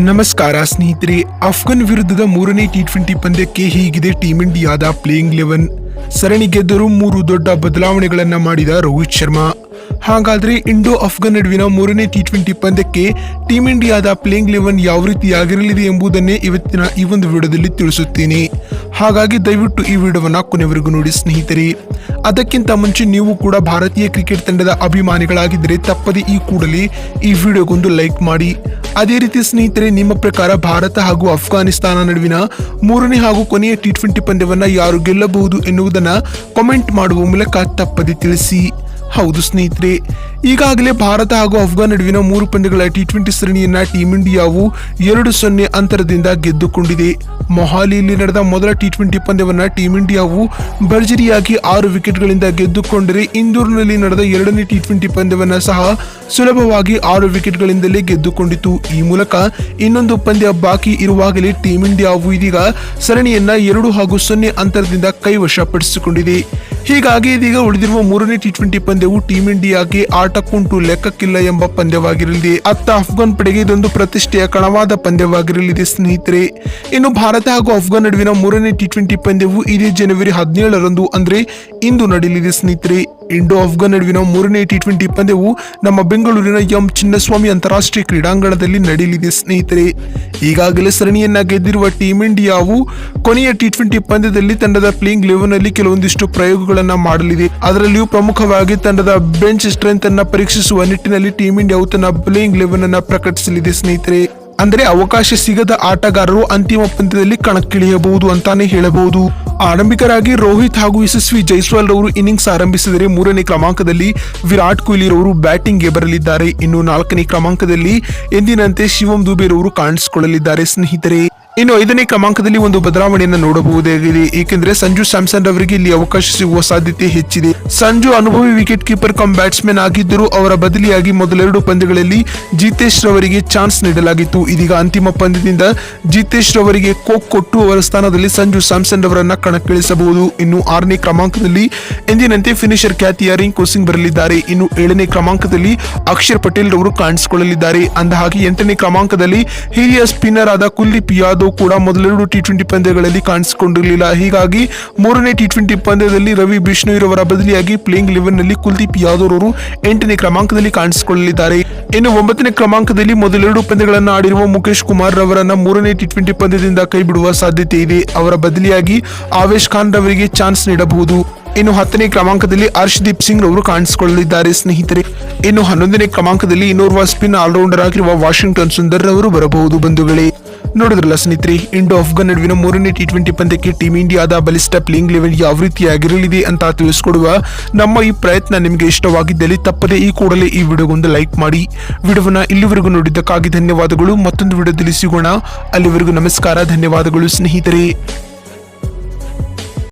ನಮಸ್ಕಾರ ಸ್ನೇಹಿತರೆ ಅಫ್ಘಾನ್ ವಿರುದ್ಧದ ಮೂರನೇ ಟಿ ಟ್ವೆಂಟಿ ಪಂದ್ಯಕ್ಕೆ ಹೀಗಿದೆ ಟೀಮ್ ಇಂಡಿಯಾದ ಪ್ಲೇಯಿಂಗ್ ಲೆವೆನ್ ಸರಣಿ ಗೆದ್ದರೂ ಮೂರು ದೊಡ್ಡ ಬದಲಾವಣೆಗಳನ್ನು ಮಾಡಿದ ರೋಹಿತ್ ಶರ್ಮಾ. ಹಾಗಾದರೆ ಇಂಡೋ ಅಫ್ಘಾನ್ ನಡುವಿನ ಮೂರನೇ ಟಿ ಟ್ವೆಂಟಿ ಪಂದ್ಯಕ್ಕೆ ಟೀಮ್ ಇಂಡಿಯಾದ ಪ್ಲೇಯಿಂಗ್ ಲೆವೆನ್ ಯಾವ ರೀತಿಯಾಗಿರಲಿದೆ ಎಂಬುದನ್ನೇ ಇವತ್ತಿನ ಈ ಒಂದು ವಿಡಿಯೋದಲ್ಲಿ ತಿಳಿಸುತ್ತೇನೆ. ಹಾಗಾಗಿ ದಯವಿಟ್ಟು ಈ ವಿಡಿಯೋವನ್ನು ಕೊನೆವರೆಗೂ ನೋಡಿ ಸ್ನೇಹಿತರೆ. ಅದಕ್ಕಿಂತ ಮುಂಚೆ ನೀವು ಕೂಡ ಭಾರತೀಯ ಕ್ರಿಕೆಟ್ ತಂಡದ ಅಭಿಮಾನಿಗಳಾಗಿದ್ದರೆ ತಪ್ಪದೆ ಈ ಕೂಡಲೇ ಈ ವಿಡಿಯೋಗೊಂದು ಲೈಕ್ ಮಾಡಿ. ಅದೇ ರೀತಿ ಸ್ನೇಹಿತರೆ, ನಿಮ್ಮ ಪ್ರಕಾರ ಭಾರತ ಹಾಗೂ ಅಫ್ಘಾನಿಸ್ತಾನ ನಡುವಿನ ಮೂರನೇ ಹಾಗೂ ಕೊನೆಯ ಟಿ ಟ್ವೆಂಟಿ ಪಂದ್ಯವನ್ನು ಯಾರು ಗೆಲ್ಲಬಹುದು ಎನ್ನುವುದನ್ನು ಕಮೆಂಟ್ ಮಾಡುವ ಮೂಲಕ ತಪ್ಪದೆ ತಿಳಿಸಿ. ಹೌದು ಸ್ನೇಹಿತರೆ, ಈಗಾಗಲೇ ಭಾರತ ಹಾಗೂ ಅಫ್ಘಾನ್ ನಡುವಿನ ಮೂರು ಪಂದ್ಯಗಳ ಟಿ ಟ್ವೆಂಟಿ ಸರಣಿಯನ್ನ ಟೀಂ ಇಂಡಿಯಾವು ಎರಡು ಸೊನ್ನೆ ಅಂತರದಿಂದ ಗೆದ್ದುಕೊಂಡಿದೆ. ಮೊಹಾಲಿಯಲ್ಲಿ ನಡೆದ ಮೊದಲ ಟಿ ಟ್ವೆಂಟಿ ಪಂದ್ಯವನ್ನ ಟೀಂ ಇಂಡಿಯಾವು ಭರ್ಜರಿಯಾಗಿ ಆರು ವಿಕೆಟ್ಗಳಿಂದ ಗೆದ್ದುಕೊಂಡರೆ ಇಂದೂರಿನಲ್ಲಿ ನಡೆದ ಎರಡನೇ ಟಿ ಟ್ವೆಂಟಿ ಪಂದ್ಯವನ್ನ ಸಹ ಸುಲಭವಾಗಿ ಆರು ವಿಕೆಟ್ಗಳಿಂದಲೇ ಗೆದ್ದುಕೊಂಡಿತು. ಈ ಮೂಲಕ ಇನ್ನೊಂದು ಪಂದ್ಯ ಬಾಕಿ ಇರುವಾಗಲೇ ಟೀಂ ಇಂಡಿಯಾವು ಇದೀಗ ಸರಣಿಯನ್ನ ಎರಡು ಹಾಗೂ ಸೊನ್ನೆ ಅಂತರದಿಂದ ಕೈವಶಪಡಿಸಿಕೊಂಡಿದೆ. ಹೀಗಾಗಿ ಇದೀಗ ಉಳಿದಿರುವ ಮೂರನೇ ಟಿ ಟ್ವೆಂಟಿ ಪಂದ್ಯವು ಟೀಂ ಇಂಡಿಯಾಗೆ ಆಟಕ್ಕುಂಟು ಲೆಕ್ಕಕ್ಕಿಲ್ಲ ಎಂಬ ಪಂದ್ಯವಾಗಿರಲಿದೆ. ಅತ್ತ ಅಫ್ಘಾನ್ ಪಡೆಗೆ ಇದೊಂದು ಪ್ರತಿಷ್ಠೆಯ ಕಣವಾದ ಪಂದ್ಯವಾಗಿರಲಿದೆ ಸ್ನೇಹಿತರೆ. ಇನ್ನು ಭಾರತ ಹಾಗೂ ಅಫ್ಘಾನ್ ನಡುವಿನ ಮೂರನೇ ಟಿ ಟ್ವೆಂಟಿ ಪಂದ್ಯವು ಇದೇ ಜನವರಿ ಹದಿನೇಳರಂದು ಅಂದ್ರೆ ಇಂದು ನಡೆಯಲಿದೆ ಸ್ನೇಹಿತರೆ. ಇಂಡೋ ಅಫ್ಘಾನ್ ನಡುವಿನ ಮೂರನೇ ಟಿ ಟ್ವೆಂಟಿ ಪಂದ್ಯವು ನಮ್ಮ ಬೆಂಗಳೂರಿನ ಎಂ ಚಿನ್ನಸ್ವಾಮಿ ಅಂತಾರಾಷ್ಟ್ರೀಯ ಕ್ರೀಡಾಂಗಣದಲ್ಲಿ ನಡೆಯಲಿದೆ, ಸ್ನೇಹಿತರೆ. ಈಗಾಗಲೇ ಸರಣಿಯನ್ನ ಗೆದ್ದಿರುವ ಟೀಂ ಇಂಡಿಯಾವು ಕೊನೆಯ ಟಿ ಟ್ವೆಂಟಿ ಪಂದ್ಯದಲ್ಲಿ ತಂಡದ ಪ್ಲೇಯಿಂಗ್ ಲೆವೆನ್ ಅಲ್ಲಿ ಕೆಲವೊಂದಿಷ್ಟು ಪ್ರಯೋಗಗಳನ್ನು ಮಾಡಲಿದೆ. ಅದರಲ್ಲಿಯೂ ಪ್ರಮುಖವಾಗಿ ತಂಡದ ಬೆಂಚ್ ಸ್ಟ್ರೆಂತ್ ಅನ್ನು ಪರೀಕ್ಷಿಸುವ ನಿಟ್ಟಿನಲ್ಲಿ ಟೀಂ ಇಂಡಿಯಾವು ತನ್ನ ಪ್ಲೇಯಿಂಗ್ ಲೆವೆನ್ ಅನ್ನು ಪ್ರಕಟಿಸಲಿದೆ, ಸ್ನೇಹಿತರೆ. ಅಂದರೆ ಅವಕಾಶ ಸಿಗದ ಆಟಗಾರರು ಅಂತಿಮ ಪಂದ್ಯದಲ್ಲಿ ಕಣಕ್ಕಿಳಿಯಬಹುದು ಅಂತಾನೆ ಹೇಳಬಹುದು. ಆರಂಭಿಕರಾಗಿ ರೋಹಿತ್ ಹಾಗೂ ಯಶಸ್ವಿ ಜೈಸ್ವಾಲ್ ರವರು ಇನ್ನಿಂಗ್ಸ್ ಆರಂಭಿಸಿದರೆ ಮೂರನೇ ಕ್ರಮಾಂಕದಲ್ಲಿ ವಿರಾಟ್ ಕೊಹ್ಲಿ ರವರು ಬ್ಯಾಟಿಂಗ್ಗೆ ಬರಲಿದ್ದಾರೆ. ಇನ್ನು ನಾಲ್ಕನೇ ಕ್ರಮಾಂಕದಲ್ಲಿ ಎಂದಿನಂತೆ ಶಿವಂ ದುಬೆ ರವರು ಕಾಣಿಸಿಕೊಳ್ಳಲಿದ್ದಾರೆ. ಸ್ನೇಹಿತರೆ ಇನ್ನು ಐದನೇ ಕ್ರಮಾಂಕದಲ್ಲಿ ಒಂದು ಬದಲಾವಣೆಯನ್ನು ನೋಡಬಹುದಾಗಿದೆ. ಏಕೆಂದರೆ ಸಂಜು ಸ್ಯಾಮ್ಸನ್ ರವರಿಗೆ ಇಲ್ಲಿ ಅವಕಾಶ ಸಿಗುವ ಸಾಧ್ಯತೆ ಹೆಚ್ಚಿದೆ. ಸಂಜು ಅನುಭವಿ ವಿಕೆಟ್ ಕೀಪರ್ ಕಮ್ ಬ್ಯಾಟ್ಸ್ಮನ್ ಆಗಿದ್ದರೂ ಅವರ ಬದಲಿಯಾಗಿ ಮೊದಲೆರಡು ಪಂದ್ಯಗಳಲ್ಲಿ ಜಿತೇಶ್ ರವರಿಗೆ ಚಾನ್ಸ್ ನೀಡಲಾಗಿತ್ತು. ಇದೀಗ ಅಂತಿಮ ಪಂದ್ಯದಿಂದ ಜಿತೇಶ್ ರವರಿಗೆ ಕೋಕ್ ಕೊಟ್ಟು ಅವರ ಸ್ಥಾನದಲ್ಲಿ ಸಂಜು ಸ್ಯಾಮ್ಸನ್ ರವರನ್ನ ಕಣಕ್ಕಿಳಿಸಬಹುದು. ಇನ್ನು ಆರನೇ ಕ್ರಮಾಂಕದಲ್ಲಿ ಎಂದಿನಂತೆ ಫಿನಿಷರ್ ಖ್ಯಾತಿಯ ರಿಂಕು ಸಿಂಗ್ ಬರಲಿದ್ದಾರೆ. ಇನ್ನು ಏಳನೇ ಕ್ರಮಾಂಕದಲ್ಲಿ ಅಕ್ಷರ್ ಪಟೇಲ್ ರವರು ಕಾಣಿಸಿಕೊಳ್ಳಲಿದ್ದಾರೆ. ಅಂದಹಾಗೆ ಎಂಟನೇ ಕ್ರಮಾಂಕದಲ್ಲಿ ಹಿರಿಯ ಸ್ಪಿನ್ನರ್ ಆದ ಕುಲ್ದೀಪ್ ಯಾದವ್ ಕೂಡ ಮೊದಲೆರಡು ಟಿ ಟ್ವೆಂಟಿ ಪಂದ್ಯಗಳಲ್ಲಿ ಕಾಣಿಸಿಕೊಂಡಿರಲಿಲ್ಲ. ಹೀಗಾಗಿ ಮೂರನೇ ಟಿ ಟ್ವೆಂಟಿ ಪಂದ್ಯದಲ್ಲಿ ರವಿ, ಬಿಷ್ಣು ಇರುವರ ಬದಲಿಯಾಗಿ ಪ್ಲೇಯಿಂಗ್ ಲೆವೆನ್ನಲ್ಲಿ ಕುಲ್ದೀಪ್ ಯಾದವ್ ಅವರು ಎಂಟನೇ ಕ್ರಮಾಂಕದಲ್ಲಿ ಕಾಣಿಸಿಕೊಳ್ಳಲಿದ್ದಾರೆ. ಇನ್ನು ಒಂಬತ್ತನೇ ಕ್ರಮಾಂಕದಲ್ಲಿ ಮೊದಲೆರಡು ಪಂದ್ಯಗಳನ್ನು ಆಡಿರುವ ಮುಖೇಶ್ ಕುಮಾರ್ ರವರನ್ನ ಮೂರನೇ ಟಿ ಟ್ವೆಂಟಿ ಪಂದ್ಯದಿಂದ ಕೈಬಿಡುವ ಸಾಧ್ಯತೆ ಇದೆ. ಅವರ ಬದಲಿಯಾಗಿ ಆವೇಶ್ ಖಾನ್ ರವರಿಗೆ ಚಾನ್ಸ್ ನೀಡಬಹುದು. ಇನ್ನು ಹತ್ತನೇ ಕ್ರಮಾಂಕದಲ್ಲಿ ಹರ್ಷದೀಪ್ ಸಿಂಗ್ ರವರು ಕಾಣಿಸಿಕೊಳ್ಳಲಿದ್ದಾರೆ. ಸ್ನೇಹಿತರೆ, ಇನ್ನು ಹನ್ನೊಂದನೇ ಕ್ರಮಾಂಕದಲ್ಲಿ ಇನ್ನೋರ್ವ ಸ್ಪಿನ್ ಆಲ್ರೌಂಡರ್ ಆಗಿರುವ ವಾಷಿಂಗ್ಟನ್ ಸುಂದರ್ ಅವರು ಬರಬಹುದು, ಬಂಧುಗಳೇ. ನೋಡಿದ್ರಲ್ಲ ಸ್ನೇಹಿತರೆ, ಇಂಡೋ ಅಫ್ಘಾನ್ ನಡುವಿನ ಮೂರನೇ ಟಿ ಟ್ವೆಂಟಿ ಪಂದ್ಯಕ್ಕೆ ಟೀಮ್ ಇಂಡಿಯಾದ ಬಲಿಷ್ಠ ಪ್ಲೇಯಿಂಗ್ ಲೆವೆಲ್ ಯಾವ ರೀತಿಯಾಗಿರಲಿದೆ ಅಂತ ತಿಳಿಸ್ಕೊಡುವ ನಮ್ಮ ಈ ಪ್ರಯತ್ನ ನಿಮಗೆ ಇಷ್ಟವಾಗಿದ್ದಲ್ಲಿ ತಪ್ಪದೆ ಈ ಕೂಡಲೇ ಈ ವಿಡಿಯೋಗೊಂದು ಲೈಕ್ ಮಾಡಿ. ವಿಡಿಯೋವನ್ನು ಇಲ್ಲಿವರೆಗೂ ನೋಡಿದ್ದಕ್ಕಾಗಿ ಧನ್ಯವಾದಗಳು. ಮತ್ತೊಂದು ವಿಡಿಯೋದಲ್ಲಿ ಸಿಗೋಣ. ಅಲ್ಲಿವರೆಗೂ ನಮಸ್ಕಾರ. ಧನ್ಯವಾದಗಳು ಸ್ನೇಹಿತರೆ.